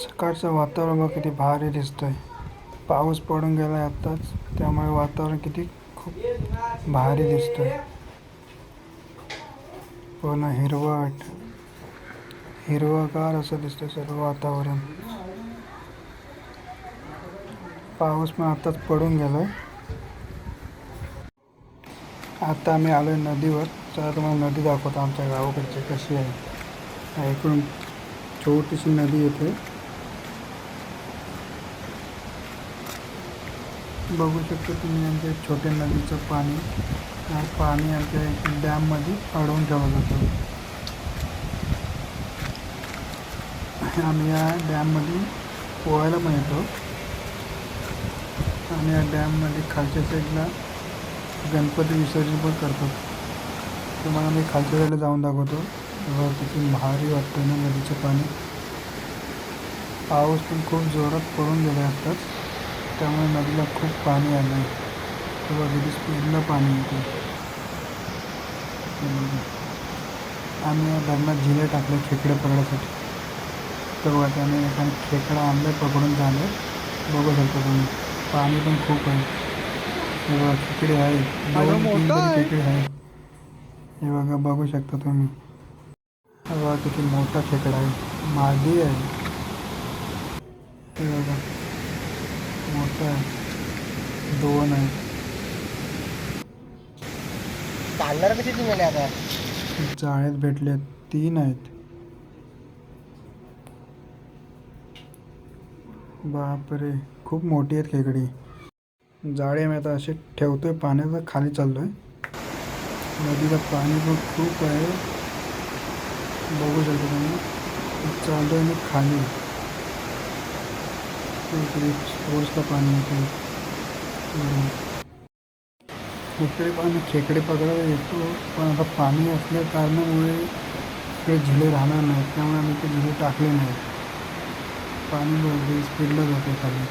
सकाळचं वातावरण बघ किती भारी दिसतंय. पाऊस पडून गेलाय आत्ताच त्यामुळे वातावरण किती खूप भारी दिसतंय. पूर्ण हिरवट हिरवगार असं दिसतंय सर्व वातावरण. पाऊस पण आत्ताच पडून गेलाय. आता आम्ही आलोय नदीवर. चला तुम्हाला नदी दाखवतो आमच्या गावाकडची कशी आहे. इकडून छोटीशी नदी येते. बघू शकता तुम्ही आमच्या छोट्या नदीचं पाणी. हा पाणी आमच्या डॅममध्ये अडवून ठेवलं जातं. आम्ही या डॅममध्ये पोहायला मिळतो. आणि या डॅममध्ये खालच्या साईडला गणपती विसर्जन पण करतो. तुम्हाला मी खालच्या साईडला जाऊन दाखवतो. तेव्हा किती भारी वाटतं ना नदीचं पाणी. पाऊस पण खूप जोरात पडून गेला आत्ताच. त्यामुळे नदीला खूप पाणी आलं आहे तेव्हा किती स्पीडनं पाणी येते. आम्ही या धरणात झिले टाकले खेकडे पकडायसाठी. तर बघा त्याने एकाने खेकडा आणलं पकडून झालं बघू शकता तुम्ही. पाणी पण खूप आहे. हे बघा खेकडे आहे. खेकडे आहे हे बघा बघू शकता तुम्ही. हे बघा किती मोठा खेकडा आहे. मादी आहे. हे बघा. आहे. दोन आहे कशी तुम्ही आता? जाळ्यात भेटले तीन आहेत. बापरे खूप मोठी आहेत खेकडी. जाळे मी आता असे ठेवतोय पाण्याचा खाली चाललोय. नदीला पाणी पण खूप आहे. बघू शकता तुम्ही चाललोय मी खाली. इकडे पाणी येते. खेकडे पाणी खेकडे पकडायला येतो पण आता पाणी असल्या कारणामुळे ते झिले राहणार नाहीत. त्यामुळे आम्ही ते झिले टाकले नाहीत. पाणी बघते स्पीडला जाते खाली.